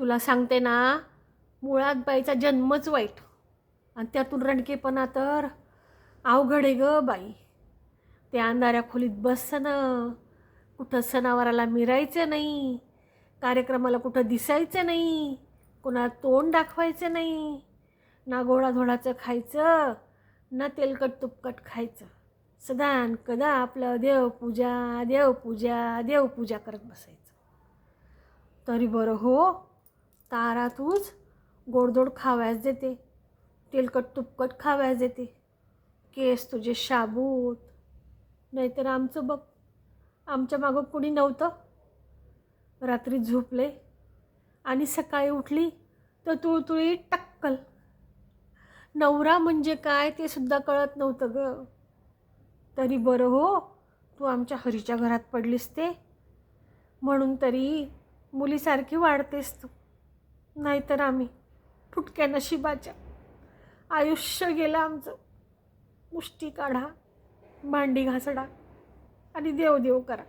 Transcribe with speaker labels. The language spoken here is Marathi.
Speaker 1: तुला सांगते ना मुळात बाईचा जन्मच वाईट. आणि त्यातून रणकेपणा तर अवघड आहे ग बाई. त्या अंधाऱ्या खोलीत बसणं कुठं सणावाराला मिरायचं नाही कार्यक्रमाला कुठं दिसायचं नाही कोणाला तोंड दाखवायचं नाही ना गोडाधोडाचं खायचं ना तेलकट तुपकट खायचं. सदान कदा आपलं देवपूजा देवपूजा देवपूजा करत बसायचं. तरी बरं हो तारा तूच गोडधोड खावयास देते. तेलकट तुपकट खावयास देते. केस तुझे शाबूत. नाहीतर आमचं बघ आमच्या मागं कुणी नव्हतं. रात्री झोपले आणि सकाळी उठली तर तुळतुळी टक्कल. नवरा म्हणजे काय ते सुद्धा कळत नव्हतं ग. तरी बरं हो तू आमच्या हरीच्या घरात पडलीस ते. म्हणून तरी मुलीसारखी वाढतेस तू. नाहीतर आम्ही फुटक्या नशिबाच्या. आयुष्य गेलं आमचं. मुष्टी काढा भांडी घासडा आणि देव देव करा.